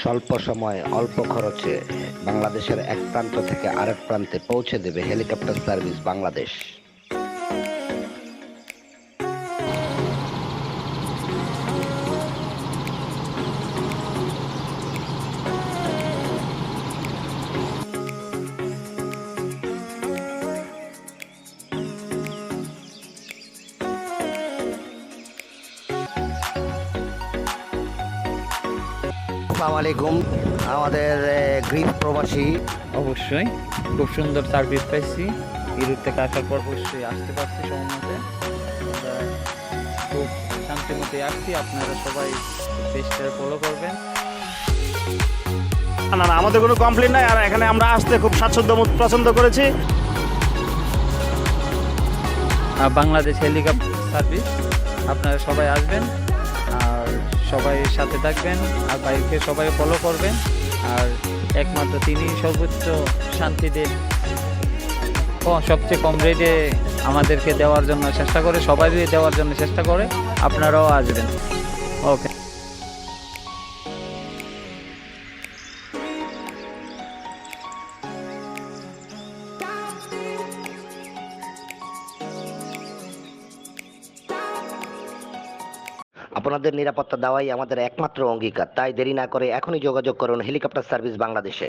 স্বল্প সময়ে অল্প খরচে বাংলাদেশের এক প্রান্ত থেকে আরেক প্রান্তে পৌঁছে দেবে হেলিকপ্টার সার্ভিস বাংলাদেশ। আসসালামু আলাইকুম। আমাদের এ, গ্রিস প্রবাসী। অবশ্যই খুব সুন্দর সার্ভিস পাইছি। ইউরোপ থেকে আসার পর অবশ্যই আসতে পারছি সময় আমরা খুব শান্তি মতে আসছি আপনারা সবাই পেজটা ফলো করবেন। না না না, আমাদের কোনো কমপ্লেন নাই। আর এখানে আমরা আসতে খুব স্বাচ্ছন্দ্য পছন্দ করেছি। আর বাংলাদেশ হেলিকপ্টার সার্ভিস আপনারা সবাই আসবেন। সবাই সাথে থাকবেন আর বাইককে সবাই ফলো করবেন। আর একমাত্র তিনি সর্বোচ্চ শান্তিতে ক- সবচেয়ে কম রেটে আমাদেরকে দেওয়ার জন্য চেষ্টা করে সবাই দেওয়ার জন্য চেষ্টা করে, আপনারাও আসবেন। আপনাদের নিরাপত্তা দেওয়াই আমাদের একমাত্র অঙ্গীকার। তাই দেরি না করে এখনই যোগাযোগ করুন হেলিকপ্টার সার্ভিস বাংলাদেশে।